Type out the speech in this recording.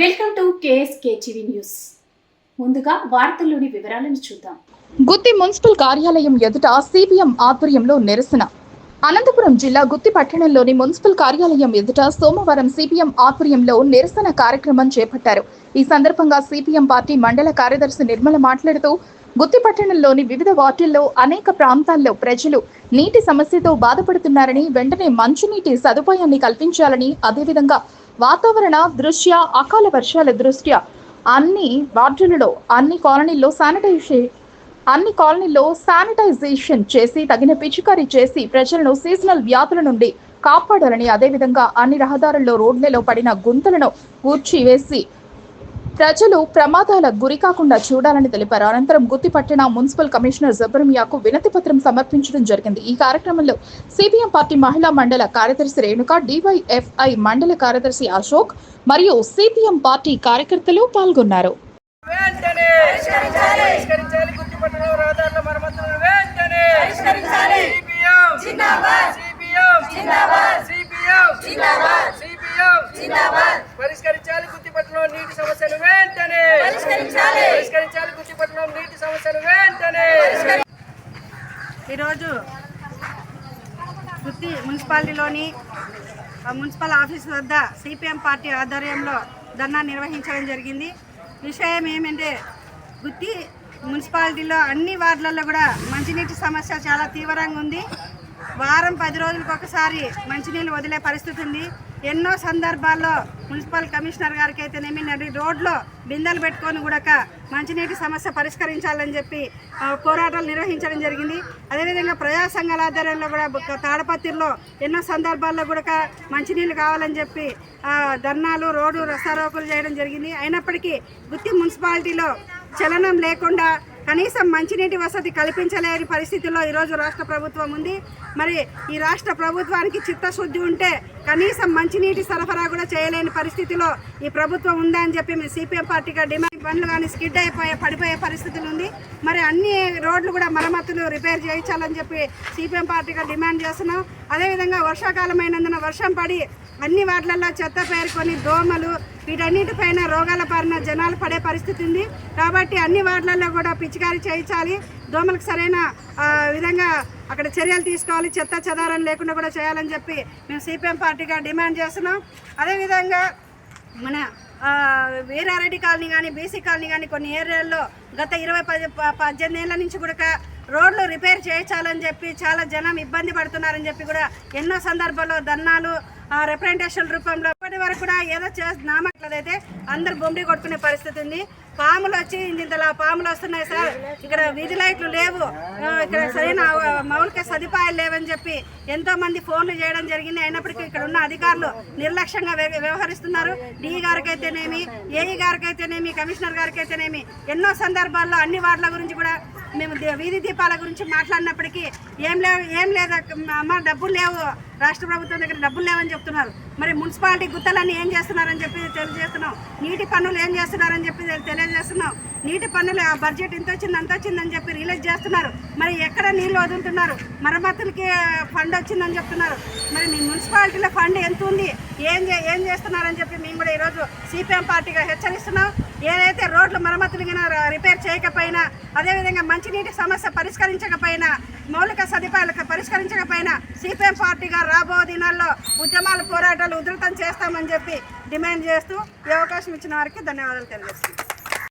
Welcome to KSK TV news. ముందుగా వార్తల్లోని వివరాలను చూద్దాం. గుత్తి మున్సిపల్ కార్యాలయం ఎదుట సిపిఎం ఆధ్వర్యంలో నిరసన. అనంతపురం జిల్లా గుత్తి పట్టణంలోని మున్సిపల్ కార్యాలయం ఎదుట సోమవారం సిపిఎం ఆధ్వర్యంలో నిరసన కార్యక్రమం చేపట్టారు. ఈ సందర్భంగా సిపిఎం పార్టీ మండల కార్యదర్శి నిర్మల మాట్లాడుతూ గుత్తి పట్టణంలోని వివిధ వార్డుల్లో అనేక ప్రాంతాల్లో ప్రజలు నీటి సమస్యతో బాధపడుతున్నారని వెంటనే మంచినీటి సదుపాయాన్ని కల్పించాలని అదేవిధంగా వాతావరణ దృష్ట్యా అకాల వర్షాల దృష్ట్యా అన్ని వార్డులలో అన్ని కాలనీల్లో శానిటైజేషన్ అన్ని కాలనీల్లో శానిటైజేషన్ చేసి తగిన పిచికారీ చేసి ప్రజలను సీజనల్ వ్యాధుల నుండి కాపాడాలని అదేవిధంగా అన్ని రహదారుల్లో రోడ్లలో పడిన గుంతలను కూర్చివేసి ప్రజలు ప్రమాదాల గురి కాకుండా చూడాలని తెలిపారు. అనంతరం గుత్తిపట్టణ మున్సిపల్ కమిషనర్ జబర్మియాకు వినతి పత్రం సమర్పించడం జరిగింది. ఈ కార్యక్రమంలో సిపిఎం పార్టీ మహిళా మండల కార్యదర్శి రేణుక డివైఎఫ్ఐ మండల కార్యదర్శి అశోక్ మరియు సిపిఎం పార్టీ కార్యకర్తలు పాల్గొన్నారు. పరిష్కరించాలి. గుర్తుపట్టడం నీటి సమస్యలు వెంటనే పరిష్కరించాలి. గుర్తుపట్టడం నీటి సమస్యలు వెంటనే. ఈరోజు గుత్తి మున్సిపాలిటీలోని మున్సిపల్ ఆఫీస్ వద్ద సిపిఎం పార్టీ ఆధ్వర్యంలో ధర్నా నిర్వహించడం జరిగింది. విషయం ఏమంటే గుత్తి మున్సిపాలిటీలో అన్ని వార్డులలో కూడా మంచినీటి సమస్య చాలా తీవ్రంగా ఉంది. వారం పది రోజులకు ఒకసారి మంచినీళ్ళు వదిలే పరిస్థితి ఉంది. ఎన్నో సందర్భాల్లో మున్సిపల్ కమిషనర్ గారికి అయితేనేమి నడి రోడ్లో బిందెలు పెట్టుకొని కూడాక మంచినీటి సమస్య పరిష్కరించాలని చెప్పి పోరాటాలు నిర్వహించడం జరిగింది. అదేవిధంగా ప్రజా సంఘాల ఆధ్వర్యంలో కూడా తాడపత్రిలో ఎన్నో సందర్భాల్లో కూడా మంచినీళ్ళు కావాలని చెప్పి ధర్నాలు రోడ్డు రసారోకులు చేయడం జరిగింది. అయినప్పటికీ గుత్తి మున్సిపాలిటీలో చలనం లేకుండా కనీసం మంచినీటి వసతి కల్పించలేని పరిస్థితుల్లో ఈరోజు రాష్ట్ర ప్రభుత్వం ఉంది. మరి ఈ రాష్ట్ర ప్రభుత్వానికి చిత్తశుద్ధి ఉంటే కనీసం మంచినీటి సరఫరా కూడా చేయలేని పరిస్థితిలో ఈ ప్రభుత్వం ఉందని చెప్పి మేము సిపిఎం పార్టీగా డిమాండ్ బండ్లు కానీ స్కిడ్ అయిపోయే పడిపోయే పరిస్థితులు ఉంది. మరి అన్ని రోడ్లు కూడా మరమ్మతులు రిపేర్ చేయించాలని చెప్పి సిపిఎం పార్టీగా డిమాండ్ చేస్తున్నాం. అదేవిధంగా వర్షాకాలం అయినందున వర్షం పడి అన్ని వాటిలలో చెత్త పేరుకొని దోమలు వీటన్నిటిపైన రోగాల బారిన జనాలు పడే పరిస్థితి ఉంది. కాబట్టి అన్ని వార్డులలో కూడా పిచికారీ చేయించాలి. దోమలకు సరైన విధంగా అక్కడ చర్యలు తీసుకోవాలి చెత్త చెదారం లేకుండా కూడా చేయాలని చెప్పి మేము సిపిఎం పార్టీగా డిమాండ్ చేస్తున్నాం. అదేవిధంగా మన వీరారెడ్డి కాలనీ కానీ బీసీ కాలనీ కానీ కొన్ని ఏరియాల్లో గత ఇరవై పది పద్దెనిమిది ఏళ్ళ నుంచి కూడా రోడ్లు రిపేర్ చేయించాలని చెప్పి చాలా జనం ఇబ్బంది పడుతున్నారని చెప్పి కూడా ఎన్నో సందర్భాల్లో ధర్నాలు రిప్రజెంటేషన్ రూపంలో ఇప్పటి వరకు కూడా ఏదో చే నామట్లదైతే అందరు బొమ్మిడి కొట్టుకునే పరిస్థితి ఉంది. పాములు వచ్చి ఇంతలా పాములు వస్తున్నాయి సార్. ఇక్కడ వీధి లైట్లు లేవు. ఇక్కడ సరైన మౌలిక సదుపాయాలు లేవని చెప్పి ఎంతో మంది ఫోన్లు చేయడం జరిగింది. అయినప్పటికీ ఇక్కడ ఉన్న అధికారులు నిర్లక్ష్యంగా వ్యవహరిస్తున్నారు. డిఈ గారికి అయితేనేమి ఏఈ గారికి అయితేనేమి కమిషనర్ గారికి అయితేనేమి ఎన్నో సందర్భాల్లో అన్ని వార్డుల గురించి కూడా మేము వీధి దీపాల గురించి మాట్లాడినప్పటికీ ఏం లేవు ఏం లేదు అమ్మ డబ్బులు లేవు. రాష్ట్ర ప్రభుత్వం దగ్గర డబ్బులు లేవని చెప్తున్నారు. మరి మున్సిపాలిటీ గుత్తలన్నీ ఏం చేస్తున్నారని చెప్పి తెలియజేస్తున్నాం. నీటి పన్నులు ఏం చేస్తున్నారని చెప్పి తెలియజేస్తున్నాం. నీటి పన్నులు ఆ బడ్జెట్ ఇంత వచ్చింది అంత వచ్చిందని చెప్పి రిలీజ్ చేస్తున్నారు. మరి ఎక్కడ నీళ్ళు వదులుతున్నారు? మరమ్మతులకి ఫండ్ వచ్చిందని చెప్తున్నారు. మరి మీ మున్సిపాలిటీలో ఫండ్ ఎంత ఉంది? ఏం చే- ఏం చేస్తున్నారని చెప్పి మేము కూడా ఈరోజు సిపిఎం పార్టీగా హెచ్చరిస్తున్నాం. ఏదైతే రోడ్లు మరమ్మతులు రిపేర్ చేయకపోయినా అదేవిధంగా మంచినీటి సమస్య పరిష్కరించకపోయినా మౌలిక సదుపాయాలకు పరిష్కరించకపోయినా సిపిఎం పార్టీగా రాబో దినాల్లో ఉద్యమాలు పోరాటాలు ఉధృతం చేస్తామని చెప్పి డిమాండ్ చేస్తూ ఈ అవకాశం ఇచ్చిన వారికి ధన్యవాదాలు తెలియజేస్తున్నాను